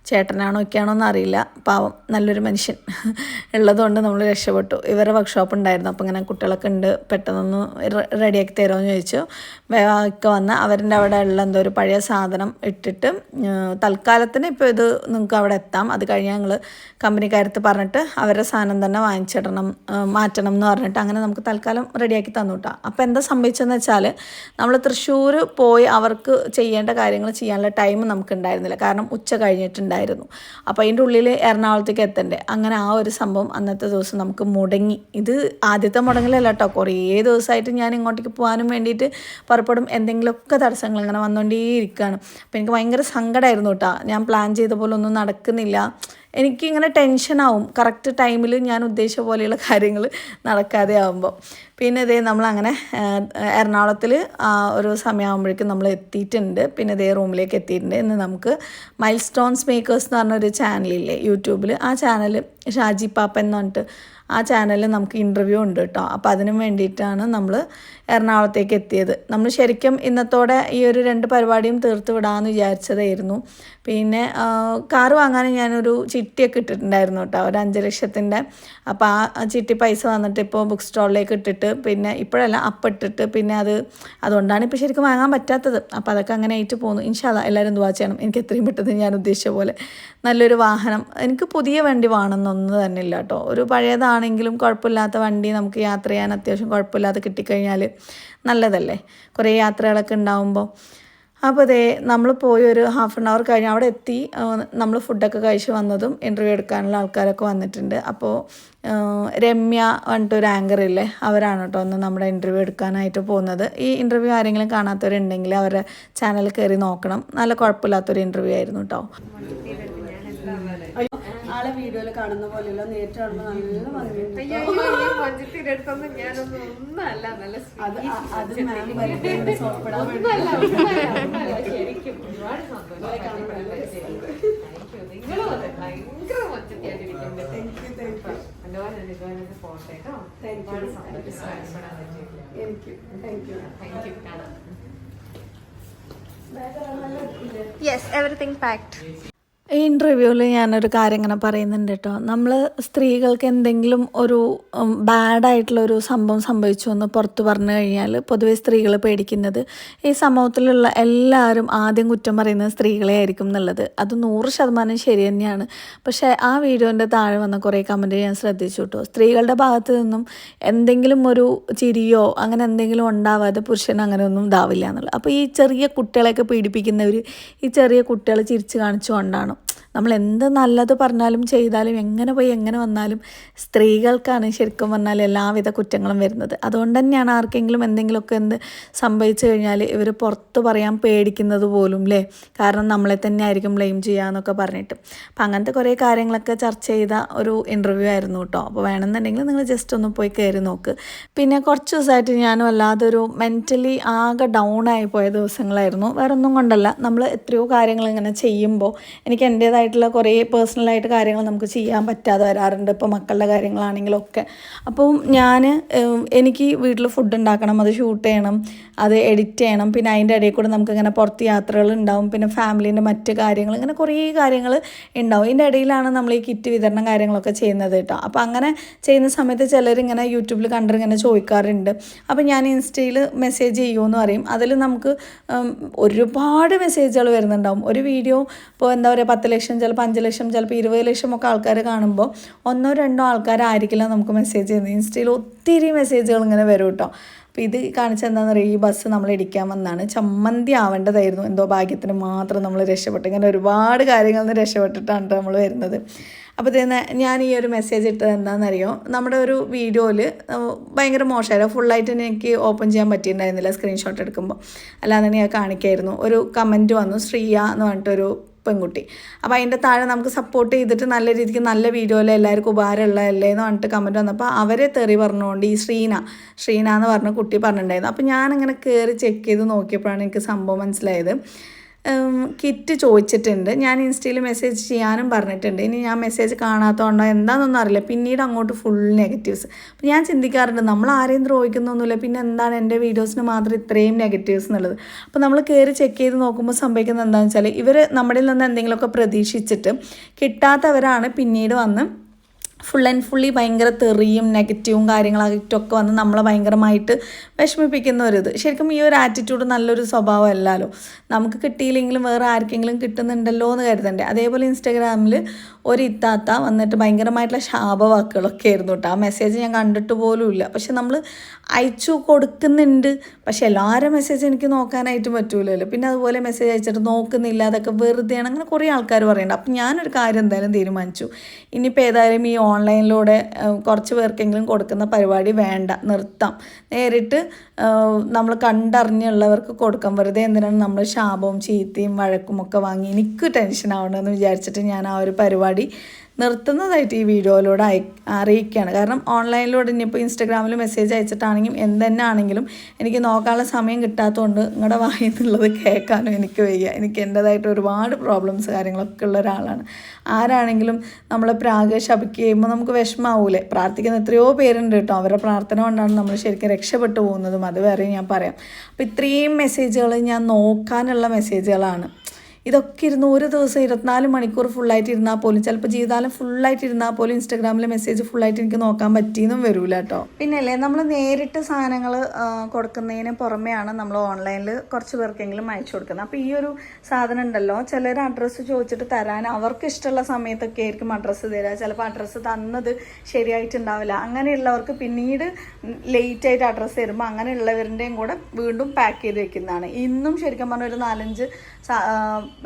ചേട്ടനാണോ ഒക്കെയാണോ എന്ന് അറിയില്ല പാവം നല്ലൊരു മനുഷ്യൻ ഉള്ളതുകൊണ്ട് നമ്മൾ രക്ഷപ്പെട്ടു. ഇവരുടെ വർക്ക്ഷോപ്പ് ഉണ്ടായിരുന്നു. അപ്പോൾ ഇങ്ങനെ കുട്ടികളൊക്കെ ഉണ്ട് പെട്ടെന്നൊന്ന് റെഡിയാക്കി തരുമോ ചോദിച്ചു. വേവാക്കി വന്ന് അവരുടെ അവിടെ ഉള്ള എന്തോ ഒരു പഴയ സാധനം ഇട്ടിട്ട് തൽക്കാലത്തിന് ഇപ്പോൾ ഇത് നിങ്ങൾക്ക് അവിടെ എത്താം. അത് കഴിഞ്ഞ് ഞങ്ങൾ കമ്പനിക്കാരത്ത് പറഞ്ഞിട്ട് അവരുടെ സാധനം തന്നെ വാങ്ങിച്ചിടണം മാറ്റണം എന്ന് പറഞ്ഞിട്ട് അങ്ങനെ നമുക്ക് തൽക്കാലം റെഡിയാക്കി തന്നു കേട്ടോ അപ്പോൾ എന്താ സംഭവിച്ചതെന്ന് വെച്ചാൽ നമ്മൾ തൃശ്ശൂർ പോയി അവർക്ക് ചെയ്യേണ്ട കാര്യങ്ങൾ ചെയ്യാനുള്ള ടൈം നമുക്ക് ഉണ്ടായിരുന്നില്ല. കാരണം ഉച്ച കഴിഞ്ഞിട്ടുണ്ടായിരുന്നു. അപ്പോൾ അതിന്റെ ഉള്ളിൽ എറണാകുളത്തേക്ക് എത്തണ്ടേ. അങ്ങനെ ആ ഒരു സംഭവം അന്നത്തെ ദിവസം നമുക്ക് മുടങ്ങി. ഇത് ആദ്യത്തെ മുടങ്ങലല്ല കേട്ടോ കുറേ ദിവസമായിട്ട് ഞാൻ ഇങ്ങോട്ടേക്ക് പോകാനും വേണ്ടിയിട്ട് പുറപ്പെടും. എന്തെങ്കിലുമൊക്കെ തടസ്സങ്ങൾ ഇങ്ങനെ വന്നുകൊണ്ടേയിരിക്കുകയാണ്. അപ്പോൾ എനിക്ക് ഭയങ്കര സങ്കടമായിരുന്നു കേട്ടോ ഞാൻ പ്ലാൻ ചെയ്ത പോലെ ഒന്നും നടക്കുന്നില്ല. എനിക്കിങ്ങനെ ടെൻഷനാവും. കറക്റ്റ് ടൈമിൽ ഞാൻ ഉദ്ദേശിച്ച പോലെയുള്ള കാര്യങ്ങൾ നടക്കാതെ ആകുമ്പോൾ പിന്നെ ഇതേ നമ്മളങ്ങനെ എറണാകുളത്തിൽ ഒരു സമയമാകുമ്പോഴേക്കും നമ്മൾ എത്തിയിട്ടുണ്ട്. പിന്നെ ഇതേ റൂമിലേക്ക് എത്തിയിട്ടുണ്ട്. ഇന്ന് നമുക്ക് മൈൽ സ്റ്റോൺസ് മേക്കേഴ്സ് എന്ന് പറഞ്ഞൊരു ചാനലില്ലേ യൂട്യൂബിൽ ആ ചാനൽ ഷാജി പാപ്പ എന്ന് പറഞ്ഞിട്ട് ആ ചാനലിൽ നമുക്ക് ഇന്റർവ്യൂ ഉണ്ട് കേട്ടോ അപ്പോൾ അതിനും വേണ്ടിയിട്ടാണ് നമ്മൾ എറണാകുളത്തേക്ക് എത്തിയത്. നമ്മൾ ശരിക്കും ഇന്നത്തോടെ ഈ ഒരു രണ്ട് പരിപാടിയും തീർത്ത് വിടാമെന്ന് വിചാരിച്ചതായിരുന്നു. പിന്നെ കാറ് വാങ്ങാൻ ഞാനൊരു ചിട്ടിയൊക്കെ ഇട്ടിട്ടുണ്ടായിരുന്നു കേട്ടോ. ഒരു അഞ്ച് ലക്ഷത്തിന്റെ. അപ്പോൾ ആ ചിട്ടി പൈസ വന്നിട്ട് ഇപ്പോൾ ബുക്ക് സ്റ്റോളിലേക്ക് ഇട്ടിട്ട് പിന്നെ ഇപ്പോഴല്ല അപ്പം ഇട്ടിട്ട് പിന്നെ അത് അതുകൊണ്ടാണ് ഇപ്പോൾ ശരിക്കും വാങ്ങാൻ പറ്റാത്തത്. അപ്പോൾ അതൊക്കെ അങ്ങനെ ആയിട്ട് പോകുന്നു ഇൻഷാല്ല എല്ലാവരും ദുവാ ചെയ്യണം. എനിക്ക് എത്രയും പെട്ടെന്ന് ഞാൻ ഉദ്ദേശിച്ച പോലെ നല്ലൊരു വാഹനം. എനിക്ക് പുതിയ വണ്ടി വേണമെന്നൊന്നും തന്നെ ഇല്ല കേട്ടോ. ഒരു പഴയതാണെങ്കിലും കുഴപ്പമില്ലാത്ത വണ്ടി നമുക്ക് യാത്ര ചെയ്യാൻ അത്യാവശ്യം കുഴപ്പമില്ലാതെ കിട്ടിക്കഴിഞ്ഞാൽ നല്ലതല്ലേ? കുറേ യാത്രകളൊക്കെ ഉണ്ടാവുമ്പോൾ അപ്പോൾ അതേ നമ്മൾ പോയി ഒരു ഹാഫ് ആൻ അവർ കഴിഞ്ഞ് അവിടെ എത്തി. നമ്മൾ ഫുഡൊക്കെ കഴിച്ച് വന്നതും ഇന്റർവ്യൂ എടുക്കാനുള്ള ആൾക്കാരൊക്കെ വന്നിട്ടുണ്ട്. അപ്പോൾ രമ്യ പറഞ്ഞിട്ട് ഒരു ആങ്കർ ഇല്ലേ? അവരാണ് കേട്ടോ ഒന്ന് നമ്മുടെ ഇന്റർവ്യൂ എടുക്കാനായിട്ട് പോകുന്നത്. ഈ ഇന്റർവ്യൂ ആരെങ്കിലും കാണാത്തവരുണ്ടെങ്കിൽ അവരുടെ ചാനൽ കയറി നോക്കണം. നല്ല കുഴപ്പമില്ലാത്തൊരു ഇന്റർവ്യൂ ആയിരുന്നു കേട്ടോ. ആളെ വീഡിയോയിൽ കാണുന്ന പോലെയല്ല നേരിട്ട് കാണുമ്പോൾ നല്ല പാക്ട് Yes, everything packed. ഈ ഇന്റർവ്യൂവിൽ ഞാനൊരു കാര്യം ഇങ്ങനെ പറയുന്നുണ്ട് കേട്ടോ നമ്മൾ സ്ത്രീകൾക്ക് എന്തെങ്കിലും ഒരു ബാഡായിട്ടുള്ള ഒരു സംഭവം സംഭവിച്ചു എന്ന് പുറത്ത് പറഞ്ഞു കഴിഞ്ഞാൽ പൊതുവേ സ്ത്രീകൾ പേടിക്കുന്നത് ഈ സമൂഹത്തിലുള്ള എല്ലാവരും ആദ്യം കുറ്റം പറയുന്നത് സ്ത്രീകളെ ആയിരിക്കും എന്നുള്ളത്. അത് നൂറ് ശതമാനം ശരി തന്നെയാണ്. പക്ഷേ ആ വീഡിയോന്റെ താഴെ വന്ന കുറേ കമന്റ് ഞാൻ ശ്രദ്ധിച്ചു കേട്ടോ സ്ത്രീകളുടെ ഭാഗത്ത് നിന്നും എന്തെങ്കിലും ഒരു ചിരിയോ അങ്ങനെ എന്തെങ്കിലും ഉണ്ടാവാതെ പുരുഷൻ അങ്ങനെ ഒന്നും ഇതാവില്ല എന്നുള്ളത്. അപ്പോൾ ഈ ചെറിയ കുട്ടികളെയൊക്കെ പീഡിപ്പിക്കുന്നവർ ഈ ചെറിയ കുട്ടികളെ ചിരിച്ച് കാണിച്ചുകൊണ്ടാണ്. നമ്മൾ എന്ത് നല്ലത് പറഞ്ഞാലും ചെയ്താലും എങ്ങനെ പോയി എങ്ങനെ വന്നാലും സ്ത്രീകൾക്കാണ് ശരിക്കും പറഞ്ഞാൽ എല്ലാവിധ കുറ്റങ്ങളും വരുന്നത്. അതുകൊണ്ട് തന്നെയാണ് ആർക്കെങ്കിലും എന്തെങ്കിലുമൊക്കെ എന്ത് സംഭവിച്ചു കഴിഞ്ഞാൽ ഇവർ പുറത്ത് പറയാൻ പേടിക്കുന്നത് പോലും അല്ലേ കാരണം നമ്മളെ തന്നെ ആയിരിക്കും ബ്ലെയിം ചെയ്യാന്നൊക്കെ പറഞ്ഞിട്ട്. അപ്പം അങ്ങനത്തെ കുറേ കാര്യങ്ങളൊക്കെ ചർച്ച ചെയ്ത ഒരു ഇന്റർവ്യൂ ആയിരുന്നു കേട്ടോ അപ്പോൾ വേണമെന്നുണ്ടെങ്കിൽ നിങ്ങൾ ജസ്റ്റ് ഒന്ന് പോയി കയറി നോക്ക്. പിന്നെ കുറച്ച് ദിവസമായിട്ട് ഞാനും അല്ലാതൊരു മെന്റലി ആകെ ഡൗൺ ആയി പോയ ദിവസങ്ങളായിരുന്നു. വേറെ ഒന്നും കൊണ്ടല്ല. നമ്മൾ എത്രയോ കാര്യങ്ങൾ ഇങ്ങനെ ചെയ്യുമ്പോൾ എനിക്ക് എന്റേതായിട്ടുള്ള കുറേ പേഴ്സണലായിട്ട് കാര്യങ്ങൾ നമുക്ക് ചെയ്യാൻ പറ്റാതെ വരാറുണ്ട്. ഇപ്പോൾ മക്കളുടെ കാര്യങ്ങളാണെങ്കിലും ഒക്കെ അപ്പോൾ ഞാൻ എനിക്ക് വീട്ടിൽ ഫുഡ് ഉണ്ടാക്കണം അത് ഷൂട്ട് ചെയ്യണം അത് എഡിറ്റ് ചെയ്യണം. പിന്നെ അതിന്റെ ഇടയിൽ കൂടെ നമുക്കിങ്ങനെ പുറത്ത് യാത്രകൾ ഉണ്ടാവും. പിന്നെ ഫാമിലീന്റെ മറ്റ് കാര്യങ്ങൾ ഇങ്ങനെ കുറേ കാര്യങ്ങൾ ഉണ്ടാവും. ഇതിന്റെ ഇടയിലാണ് നമ്മൾ ഈ കിറ്റ് വിതരണം കാര്യങ്ങളൊക്കെ ചെയ്യുന്നത് കേട്ടോ. അപ്പോൾ അങ്ങനെ ചെയ്യുന്ന സമയത്ത് ചിലരിങ്ങനെ യൂട്യൂബിൽ കണ്ടിങ്ങനെ ചോദിക്കാറുണ്ട്. അപ്പോൾ ഞാൻ ഇൻസ്റ്റയിൽ മെസ്സേജ് ചെയ്യുമെന്ന് പറയും. അതിൽ നമുക്ക് ഒരുപാട് മെസ്സേജുകൾ വരുന്നുണ്ടാവും. ഒരു വീഡിയോ ഇപ്പോൾ എന്താ പറയുക പത്ത് ലക്ഷം ചിലപ്പോൾ അഞ്ച് ലക്ഷം ചിലപ്പോൾ ഇരുപത് ലക്ഷം ഒക്കെ ആൾക്കാർ കാണുമ്പോൾ ഒന്നോ രണ്ടോ ആൾക്കാരായിരിക്കില്ല നമുക്ക് മെസ്സേജ് ചെയ്യുന്നത്. ഇൻസ്റ്റയിൽ ഒത്തിരി മെസ്സേജുകൾ ഇങ്ങനെ വരും കേട്ടോ. അപ്പോൾ ഇത് കാണിച്ച എന്താണെന്ന് പറയുക ഈ ബസ് നമ്മൾ ഇടിക്കാൻ വന്നാണ്. ചമ്മന്തി ആവേണ്ടതായിരുന്നു. എന്തോ ഭാഗ്യത്തിന് മാത്രം നമ്മൾ രക്ഷപ്പെട്ടു. ഇങ്ങനെ ഒരുപാട് കാര്യങ്ങളിൽ നിന്ന് രക്ഷപ്പെട്ടിട്ടാണ് നമ്മൾ വരുന്നത്. അപ്പോൾ ഇതിന് ഞാൻ ഈ ഒരു മെസ്സേജ് ഇട്ടത് എന്താണെന്നറിയോ? നമ്മുടെ ഒരു വീഡിയോയിൽ ഭയങ്കര മോശമായിരുന്നു ഫുള്ളായിട്ട് എനിക്ക് ഓപ്പൺ ചെയ്യാൻ പറ്റിയിട്ടുണ്ടായിരുന്നില്ല. സ്ക്രീൻഷോട്ട് എടുക്കുമ്പോൾ അല്ലാതെ ഞാൻ കാണിക്കായിരുന്നു. ഒരു കമന്റ് വന്നു. ശ്രീയ എന്ന് പറഞ്ഞിട്ടൊരു പെൺകുട്ടി. അപ്പോൾ അതിന്റെ താഴെ നമുക്ക് സപ്പോർട്ട് ചെയ്തിട്ട് നല്ല രീതിക്ക് നല്ല വീഡിയോയിൽ എല്ലാവർക്കും ഉപകാരമുള്ളതല്ലേ എന്ന് പറഞ്ഞിട്ട് കമന്റ് വന്നപ്പോൾ അവരെ തെറി പറഞ്ഞുകൊണ്ട് ഈ ശ്രീന ശ്രീന എന്ന് പറഞ്ഞ കുട്ടി പറഞ്ഞിട്ടുണ്ടായിരുന്നു. അപ്പോൾ ഞാനിങ്ങനെ കയറി ചെക്ക് ചെയ്ത് നോക്കിയപ്പോഴാണ് എനിക്ക് സംഭവം മനസ്സിലായത്. കിറ്റ് ചോദിച്ചിട്ടുണ്ട്. ഞാൻ ഇൻസ്റ്റയിൽ മെസ്സേജ് ചെയ്യാനും പറഞ്ഞിട്ടുണ്ട്. ഇനി ഞാൻ മെസ്സേജ് കാണാത്തതുകൊണ്ടോ എന്താണെന്നൊന്നും അറിയില്ല. പിന്നീട് അങ്ങോട്ട് ഫുൾ നെഗറ്റീവ്സ് അപ്പം ഞാൻ ചിന്തിക്കാറുണ്ട് നമ്മൾ ആരെയും ദ്രോഹിക്കുന്നൊന്നുമില്ല. പിന്നെ എന്താണ് എന്റെ വീഡിയോസിന് മാത്രം ഇത്രയും നെഗറ്റീവ്സ് എന്നുള്ളത്? അപ്പോൾ നമ്മൾ കയറി ചെക്ക് ചെയ്ത് നോക്കുമ്പോൾ സംഭവിക്കുന്നത് എന്താണെന്ന് വെച്ചാൽ ഇവർ നമ്മളിൽ നിന്ന് എന്തെങ്കിലുമൊക്കെ പ്രതീക്ഷിച്ചിട്ട് കിട്ടാത്തവരാണ് പിന്നീട് വന്ന് ഫുൾ ആൻഡ് ഫുള്ളി ഭയങ്കര തെറിയും നെഗറ്റീവും കാര്യങ്ങളായിട്ടൊക്കെ വന്ന് നമ്മളെ ഭയങ്കരമായിട്ട് വിഷമിപ്പിക്കുന്ന ഒരു ഇത്. ശരിക്കും ഈ ഒരു ആറ്റിറ്റ്യൂഡ് നല്ലൊരു സ്വഭാവമല്ലല്ലോ നമുക്ക് കിട്ടിയില്ലെങ്കിലും വേറെ ആർക്കെങ്കിലും കിട്ടുന്നുണ്ടല്ലോ എന്ന് കരുതണ്ടേ. അതേപോലെ ഇൻസ്റ്റാഗ്രാമിൽ ഒരു ഇത്താത്ത വന്നിട്ട് ഭയങ്കരമായിട്ടുള്ള ശാപവാക്കുകളൊക്കെ ആയിരുന്നു കേട്ടോ ആ മെസ്സേജ് ഞാൻ കണ്ടിട്ട് പോലും ഇല്ല. പക്ഷെ നമ്മൾ അയച്ചു കൊടുക്കുന്നുണ്ട്. പക്ഷെ എല്ലാവരും മെസ്സേജ് എനിക്ക് നോക്കാനായിട്ട് പറ്റൂലല്ലോ. പിന്നെ അതുപോലെ മെസ്സേജ് അയച്ചിട്ട് നോക്കുന്നില്ല അതൊക്കെ വെറുതെയാണ്. അങ്ങനെ കുറേ ആൾക്കാർ പറയുന്നുണ്ട് അപ്പം ഞാനൊരു കാര്യം എന്തായാലും തീരുമാനിച്ചു. ഇനിയിപ്പോൾ ഏതായാലും ഈ ഓൺലൈനിലൂടെ കുറച്ച് പേർക്കെങ്കിലും കൊടുക്കുന്ന പരിപാടി വേണ്ട നിർത്താം. നേരിട്ട് നമ്മൾ കണ്ടറിഞ്ഞുള്ളവർക്ക് കൊടുക്കാം. വെറുതെ എന്തിനാണ് നമ്മൾ ശാപവും ചീത്തയും വഴക്കും ഒക്കെ വാങ്ങി എനിക്ക് ടെൻഷൻ ആവണമെന്ന് വിചാരിച്ചിട്ട് ഞാൻ ആ ഒരു പരിപാടി നിർത്തുന്നതായിട്ട് ഈ വീഡിയോയിലൂടെ അയ അറിയിക്കുകയാണ്. കാരണം ഓൺലൈനിലൂടെ ഇനിയിപ്പോൾ ഇൻസ്റ്റാഗ്രാമിൽ മെസ്സേജ് അയച്ചിട്ടാണെങ്കിലും എന്തെന്നെ ആണെങ്കിലും എനിക്ക് നോക്കാനുള്ള സമയം കിട്ടാത്തതുകൊണ്ട് നിങ്ങളുടെ വായിൽ നിന്നുള്ളത് കേൾക്കാനും എനിക്ക് വയ്യ. എനിക്ക് എന്റേതായിട്ട് ഒരുപാട് പ്രോബ്ലംസ് കാര്യങ്ങളൊക്കെ ഉള്ള ഒരാളാണ്. ആരാണെങ്കിലും നമ്മളെ പ്രാഗ് ചെയ്യുമ്പോൾ നമുക്ക് വിഷമാവൂലേ? പ്രാർത്ഥിക്കുന്ന എത്രയോ പേരുണ്ട് കേട്ടോ. അവരുടെ പ്രാർത്ഥന കൊണ്ടാണ് നമ്മൾ ശരിക്കും രക്ഷപ്പെട്ടു പോകുന്നതും. അത് വേറെ ഞാൻ പറയാം. അപ്പോൾ ഇത്രയും മെസ്സേജുകൾ ഞാൻ നോക്കാനുള്ള മെസ്സേജുകളാണ് ഇതൊക്കെ ഇരുന്ന് ഒരു ദിവസം ഇരുപത്തിനാല് മണിക്കൂർ ഫുള്ളായിട്ട് ഇരുന്നാൽ പോലും ചിലപ്പോൾ ജീവിതകാലം ഫുള്ളായിട്ട് ഇരുന്നാൽ പോലും ഇൻസ്റ്റാഗ്രാമിലെ മെസ്സേജ് ഫുള്ളായിട്ട് എനിക്ക് നോക്കാൻ പറ്റിയെന്നും വരൂല കേട്ടോ. പിന്നല്ലേ നമ്മൾ നേരിട്ട് സാധനങ്ങൾ കൊടുക്കുന്നതിന് പുറമെയാണ് നമ്മൾ ഓൺലൈനിൽ കുറച്ച് പേർക്കെങ്കിലും അയച്ചു കൊടുക്കുന്നത്. അപ്പോൾ ഈ ഒരു സാധനം ഉണ്ടല്ലോ ചിലർ അഡ്രസ്സ് ചോദിച്ചിട്ട് തരാൻ അവർക്ക് ഇഷ്ടമുള്ള സമയത്തൊക്കെ ആയിരിക്കും അഡ്രസ്സ് തരിക ചിലപ്പോൾ അഡ്രസ്സ് തന്നത് ശരിയായിട്ടുണ്ടാവില്ല. അങ്ങനെയുള്ളവർക്ക് പിന്നീട് ലേറ്റ് ആയിട്ട് അഡ്രസ്സ് തരുമ്പോൾ അങ്ങനെയുള്ളവരുടെയും കൂടെ വീണ്ടും പാക്ക് ചെയ്ത് വെക്കുന്നതാണ്. ഇന്നും ശരിക്കും പറഞ്ഞാൽ ഒരു നാലഞ്ച്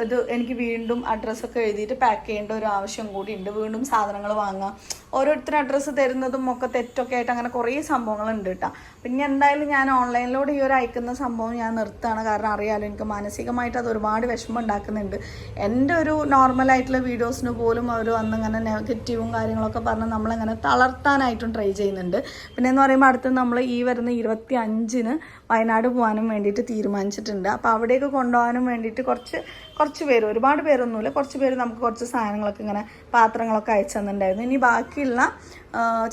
ഇത് എനിക്ക് വീണ്ടും അഡ്രസ്സൊക്കെ എഴുതിയിട്ട് പാക്ക് ചെയ്യേണ്ട ഒരു ആവശ്യം കൂടി ഉണ്ട്. വീണ്ടും സാധനങ്ങൾ വാങ്ങാം. ഓരോരുത്തർ അഡ്രസ്സ് തരുന്നതും ഒക്കെ തെറ്റൊക്കെ ആയിട്ട് അങ്ങനെ കുറേ സംഭവങ്ങളുണ്ട് കേട്ടോ പിന്നെ എന്തായാലും ഞാൻ ഓൺലൈനിലൂടെ ഈ ഒരു അയക്കുന്ന സംഭവം ഞാൻ നിർത്തുകയാണ്. കാരണം അറിയാലോ എനിക്ക് മാനസികമായിട്ട് അത് ഒരുപാട് വിഷമം ഉണ്ടാക്കുന്നുണ്ട്. എന്റെ ഒരു നോർമലായിട്ടുള്ള വീഡിയോസിന് പോലും അവർ വന്ന് ഇങ്ങനെ നെഗറ്റീവും കാര്യങ്ങളൊക്കെ പറഞ്ഞ് നമ്മളങ്ങനെ തളർത്താനായിട്ടും ട്രൈ ചെയ്യുന്നുണ്ട്. പിന്നെ എന്ന് പറയുമ്പോൾ അടുത്ത് നമ്മൾ ഈ വരുന്ന ഇരുപത്തി അഞ്ചിന് വയനാട് പോകാനും വേണ്ടിയിട്ട് തീരുമാനിച്ചിട്ടുണ്ട്. അപ്പോൾ അവിടേക്ക് കൊണ്ടുപോകാനും വേണ്ടിയിട്ട് കുറച്ച് കുറച്ച് പേര് ഒരുപാട് പേരൊന്നുമില്ല. കുറച്ച് പേര് നമുക്ക് കുറച്ച് സാധനങ്ങളൊക്കെ ഇങ്ങനെ പാത്രങ്ങളൊക്കെ അയച്ചു തന്നിട്ടുണ്ടായിരുന്നു. ഇനി ബാക്കിയുള്ള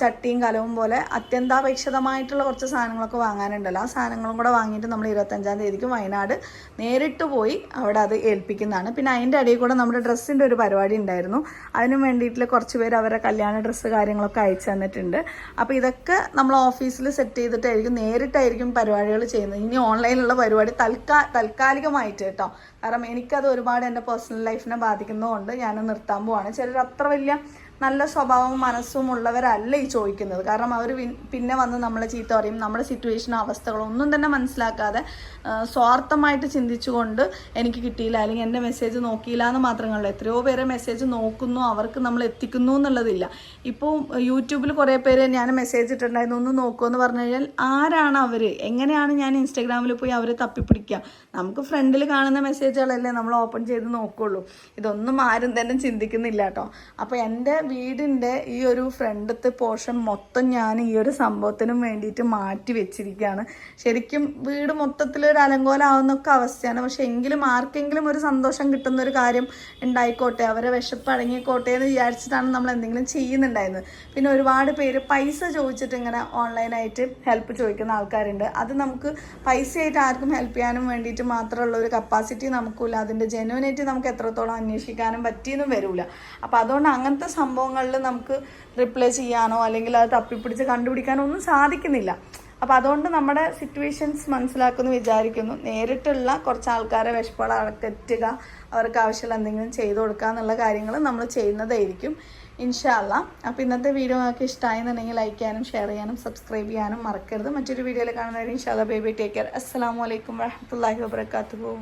ചട്ടിയും കലവും പോലെ അത്യന്താപേക്ഷിതമായിട്ടുള്ള കുറച്ച് സാധനങ്ങളൊക്കെ വാങ്ങാനുണ്ടല്ലോ. ആ സാധനങ്ങളും കൂടെ വാങ്ങിയിട്ട് നമ്മൾ ഇരുപത്തഞ്ചാം തീയതിക്ക് വയനാട് നേരിട്ട് പോയി അവിടെ അത് ഏൽപ്പിക്കുന്നതാണ്. പിന്നെ അതിന്റെ ഇടയിൽ കൂടെ നമ്മുടെ ഡ്രസ്സിന്റെ ഒരു പരിപാടി ഉണ്ടായിരുന്നു. അതിന് വേണ്ടിയിട്ടുള്ള കുറച്ച് പേര് അവരുടെ കല്യാണ ഡ്രസ്സ് കാര്യങ്ങളൊക്കെ അയച്ചു തന്നിട്ടുണ്ട്. അപ്പോൾ ഇതൊക്കെ നമ്മൾ ഓഫീസിൽ സെറ്റ് ചെയ്തിട്ടായിരിക്കും നേരിട്ടായിരിക്കും പരിപാടികൾ ചെയ്യുന്നത്. ഇനി ഓൺലൈനിലുള്ള പരിപാടി തൽക്കാ താൽക്കാലികമായിട്ട് കേട്ടോ. കാരണം എനിക്കത് ഒരുപാട് എന്റെ പേഴ്സണൽ ലൈഫിനെ ബാധിക്കുന്നതുകൊണ്ട് ഞാൻ നിർത്താൻ പോവാണ്. ചിലർ അത്ര വലിയ നല്ല സ്വഭാവവും മനസ്സും ഉള്ളവരല്ല ഈ ചോദിക്കുന്നത്. കാരണം അവർ പിന്നെ വന്ന് നമ്മളെ ചീത്ത പറയും നമ്മുടെ സിറ്റുവേഷൻ അവസ്ഥകളൊന്നും തന്നെ മനസ്സിലാക്കാതെ സ്വാർത്ഥമായിട്ട് ചിന്തിച്ചുകൊണ്ട് എനിക്ക് കിട്ടിയില്ല അല്ലെങ്കിൽ എന്റെ മെസ്സേജ് നോക്കിയില്ല എന്ന് മാത്രമല്ല എത്രയോ പേരെ മെസ്സേജ് നോക്കുന്നു അവർക്ക് നമ്മൾ എത്തിക്കുന്നു എന്നുള്ളതില്ല. ഇപ്പോൾ യൂട്യൂബിൽ കുറേ പേര് ഞാൻ മെസ്സേജ് ഇട്ടിട്ടുണ്ടായിരുന്നു ഒന്ന് നോക്കുമെന്ന് പറഞ്ഞു കഴിഞ്ഞാൽ ആരാണ് അവർ എങ്ങനെയാണ് ഞാൻ ഇൻസ്റ്റാഗ്രാമിൽ പോയി അവരെ തപ്പിപ്പിടിക്കുക? നമുക്ക് ഫ്രണ്ടിൽ കാണുന്ന മെസ്സേജുകളല്ലേ നമ്മൾ ഓപ്പൺ ചെയ്ത് നോക്കുള്ളൂ. ഇതൊന്നും ആരും തന്നെ ചിന്തിക്കുന്നില്ല കേട്ടോ. അപ്പോൾ എന്റെ വീടിന്റെ ഈ ഒരു ഫ്രണ്ടത്തെ പോർഷൻ മൊത്തം ഞാൻ ഈ ഒരു സംഭവത്തിനും വേണ്ടിയിട്ട് മാറ്റി വെച്ചിരിക്കുകയാണ്. ശരിക്കും വീട് മൊത്തത്തിൽ ഒരു അലങ്കോലാവുന്നൊക്കെ അവസ്ഥയാണ്. പക്ഷേ എങ്കിലും ആർക്കെങ്കിലും ഒരു സന്തോഷം കിട്ടുന്ന ഒരു കാര്യം ഉണ്ടായിക്കോട്ടെ അവരെ വിശപ്പ് അടങ്ങിക്കോട്ടെ എന്ന് വിചാരിച്ചിട്ടാണ് നമ്മൾ എന്തെങ്കിലും ചെയ്യുന്നുണ്ടായിരുന്നത്. പിന്നെ ഒരുപാട് പേര് പൈസ ചോദിച്ചിട്ട് ഇങ്ങനെ ഓൺലൈനായിട്ട് ഹെൽപ്പ് ചോദിക്കുന്ന ആൾക്കാരുണ്ട്. അത് നമുക്ക് പൈസയായിട്ട് ആർക്കും ഹെൽപ്പ് ചെയ്യാനും വേണ്ടിയിട്ട് മാത്രമുള്ള ഒരു കപ്പാസിറ്റി നമുക്കില്ല അതിന്റെ ജെനുവിനിറ്റി നമുക്ക് എത്രത്തോളം അന്വേഷിക്കാനും പറ്റിയെന്നും വരില്ല അപ്പോൾ അതുകൊണ്ട് അങ്ങനത്തെ സംഭവങ്ങളിൽ നമുക്ക് റിപ്ലൈ ചെയ്യാനോ അല്ലെങ്കിൽ അത് തപ്പിപ്പിടിച്ച് കണ്ടുപിടിക്കാനോ ഒന്നും സാധിക്കുന്നില്ല. അപ്പോൾ അതുകൊണ്ട് നമ്മുടെ സിറ്റുവേഷൻസ് മനസ്സിലാക്കുമെന്ന് വിചാരിക്കുന്നു. നേരിട്ടുള്ള കുറച്ച് ആൾക്കാരെ വിഷപ്പാട് അകറ്റുക അവർക്ക് ആവശ്യമുള്ള എന്തെങ്കിലും ചെയ്തു കൊടുക്കുക എന്നുള്ള കാര്യങ്ങൾ നമ്മൾ ചെയ്യുന്നതായിരിക്കും. ഇൻഷാല്ല അപ്പോൾ ഇന്നത്തെ വീഡിയോ നിങ്ങൾക്ക് ഇഷ്ടമായി എന്നുണ്ടെങ്കിൽ ലൈക്ക് ചെയ്യാനും ഷെയർ ചെയ്യാനും സബ്സ്ക്രൈബ് ചെയ്യാനും മറക്കരുത്. മറ്റൊരു വീഡിയോയിൽ കാണുന്നവരെ ഇൻഷാല്ല ബേബി ടേക്ക് കെയർ അസ്സാം വലൈക്കും വാഹമത്തല്ലാഹി വാബർക്കാത്തു